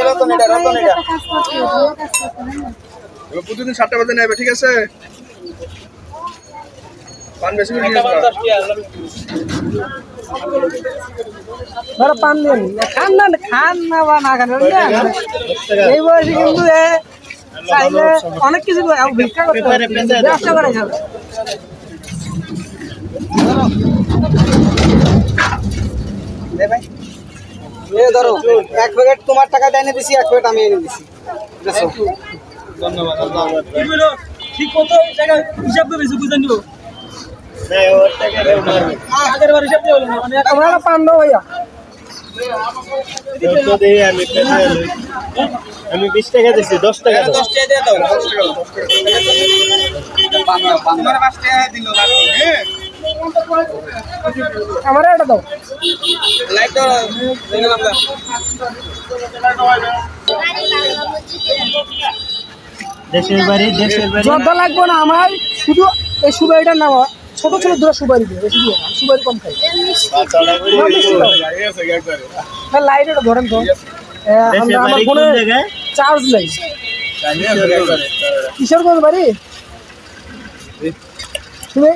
যে রতন এটা রতন এটা প্রতিদিন সাতটা বাজে নেবে ঠিক আছে? পান বেশি করে ধরো পান দিন। খান না খান না বা না খান এই বয়সে কিন্তু এ চাইলে অনেক কিছু ভিক্ষা করতে ব্যবসা করে ধরো এক প্যাকেট তোমার টাকা দিয়ে এনে দিছি এক প্যাকেট আমি এনে দিছি। ঠিক কত টাকা হিসাব করে বেশি বুঝে নিব আগের বার হিসাব দিয়ে হলো না আমরা পান ভাইয়া। আমি বিশ টাকা দিচ্ছি দশ টাকা দশ টাকা দিয়ে দাও। দশ টাকা। দশ দিল আমার এটা দাও। দেশের বাড়ি দেশের বাড়ি। জর্দা লাগবে না আমার শুধু এই সুপারিটার নাম ছোট ছোট দুটো সুপারি দিয়ে সুপারি কম খাই না, একবারে। না লাইট এটা ধরেন তো। আমরা- ফোনে চার্জ নেই। কোন বাড়ি? তুমি